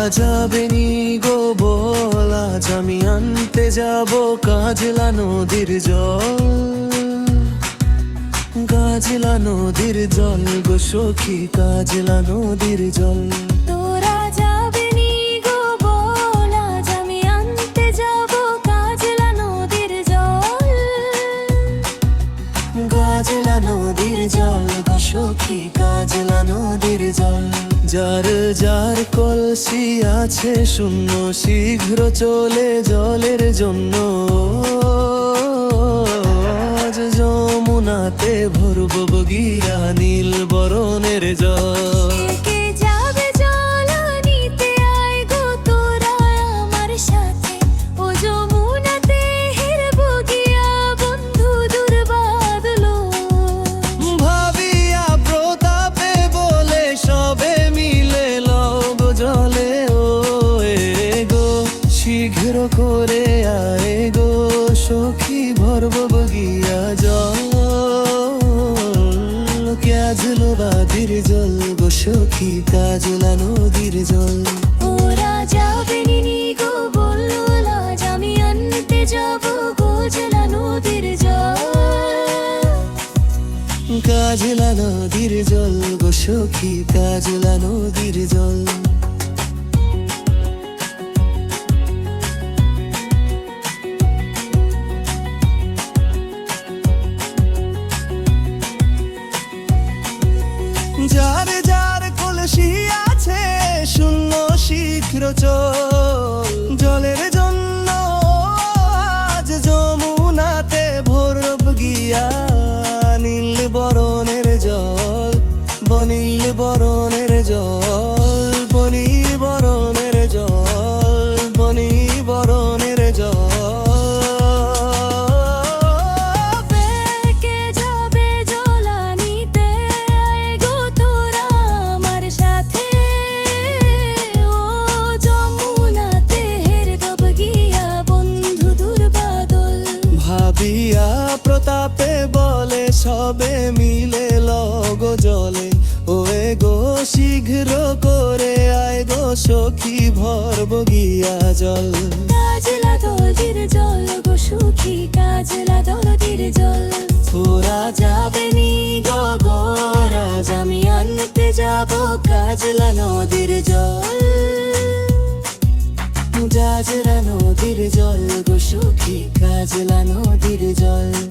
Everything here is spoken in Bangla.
তোরা যাবে নি গো বল আজ আমি আনতে যাব কাজলা নদীর জল। কাজলা নদীর জল গো সখী কাজলা নদীর জল। কাজলা নদীর জল গো সখী নদীর জল, যার যার কলসি আছে শূন্য, শীঘ্র চলে জলের জন্য। আজ যমুনাতে ভরব বগিয়া নীল বরণের জল। কাজল বাদির জল গো সখী কাজলা নদীর জল? ওরা যাবে নি গো বলল আজ আমি আনতে যাব গোজলা নদীর জল। কাজলা নদীর জল গো সখী কাজলা নদীর জল। চল জলের জন্য আজ যমুনাতে ভৈরব গিয়া নীল বরণের জল বনীল বরণের জল। ভাবিয়া প্রতাপে বলে সবে মিলে লগ জলে। ওয়ে গো শীঘ্র করে আয় গো সখী ভরব গিয়া জল। কাজলা দলদির জল গো সুখী কাজলা দলদির জল। ওরা যাবে নি গো গোরাজ আমি আনতে যাব কাজলা নদীর জল। কাজলা নদীর জল গো সখী কাজলা নদীর জল।